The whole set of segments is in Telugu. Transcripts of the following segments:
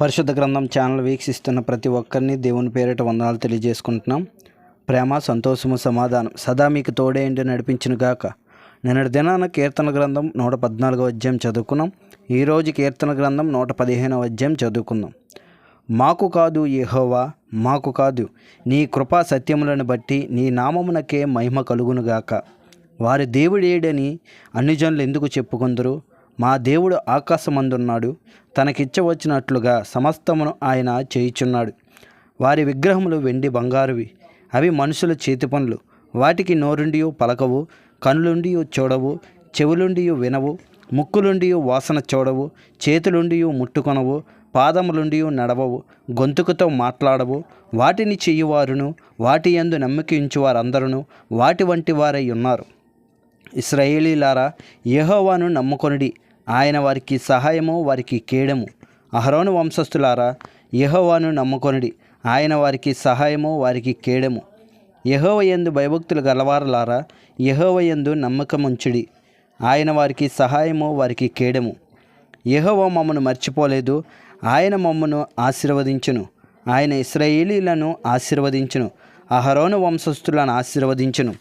పరిశుద్ధ గ్రంథం ఛానల్ వీక్షిస్తున్న ప్రతి ఒక్కరిని దేవుని పేరిట వందనాలు తెలియజేసుకుంటున్నాం. ప్రేమ సంతోషము సమాధానం సదా మీకు తోడేంటి నడిపించిన గాక. నిన్నటి దినాన కీర్తన గ్రంథం నూట పద్నాలుగో అధ్యాయం చదువుకున్నాం. ఈరోజు కీర్తన గ్రంథం నూట పదిహేనవ అధ్యాయం చదువుకుందాం. మాకు కాదు యహోవా మాకు కాదు. నీ కృపా సత్యములను బట్టి నీ నామమునకే మహిమ కలుగునుగాక వారి దేవుడేడని అన్ని జనులు ఎందుకు చెప్పుకుందరు? మా దేవుడు ఆకాశమందున్నాడు. తనకిచ్చవచ్చినట్లుగా సమస్తమును ఆయన చేయుచున్నాడు. వారి విగ్రహములు వెండి బంగారువి. అవి మనుషుల చేతి పనులు వాటికి నోరుండియో పలకవు కనులుండియో చూడవు చెవులుండియు వినవు ముక్కులుండియు వాసన చూడవు చేతులుండియు ముట్టుకొనవు పాదములుండియు నడవవు గొంతుకుతో మాట్లాడవు. వాటిని చేయువారును వాటి యందు నమ్మకించు వారందరూ వాటి వంటి వారై ఉన్నారు. ఇస్రాయేలీలారా యహోవాను నమ్ముకొనిడి. ఆయన వారికి సహాయము వారికి కేడము. అహరోను వంశస్థులారా యహోవాను నమ్ముకొనిడి. ఆయన వారికి సహాయము వారికి కేడము. యెహోవ యందు భయభక్తులు గలవారలారా యెహోవ యందు నమ్మకముంచుడి. ఆయన వారికి సహాయము వారికి కేడము. యహోవ మమ్మను మర్చిపోలేదు ఆయన మమ్మను ఆశీర్వదించును. ఆయన ఇస్రాయేలీలను ఆశీర్వదించును అహరోను వంశస్థులను ఆశీర్వదించును.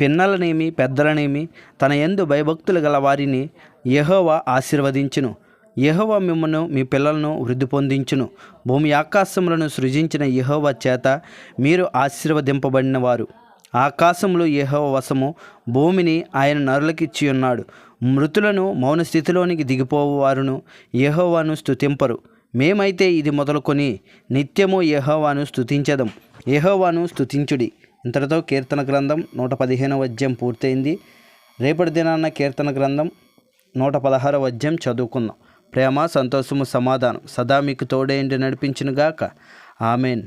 పిన్నలనేమి పెద్దలనేమి తన ఎందు భయభక్తులు గల వారిని యహోవా ఆశీర్వదించును. యహోవ మిమ్మను మీ పిల్లలను వృద్ధి పొందించును. భూమి ఆకాశములను సృజించిన యహోవ చేత మీరు ఆశీర్వదింపబడిన వారు ఆకాశములు యహోవ వశము భూమిని ఆయన నరులకిచ్చి ఉన్నాడు. మృతులను మౌన స్థితిలోనికి దిగిపోవు వారును యెహోవాను స్తుతింపరు. మేమైతే ఇది మొదలుకొని నిత్యము యహోవాను స్థుతించదం యహోవాను స్థుతించుడి ఇంతటితో కీర్తన గ్రంథం నూట పదిహేనవ అధ్యాయం పూర్తయింది. రేపటి దినాన్న కీర్తన గ్రంథం నూట పదహారవ అధ్యాయం చదువుకుందాం. ప్రేమ సంతోషము సమాధానం సదా మీకు తోడేంటి నడిపించినగాక. ఆమెన్.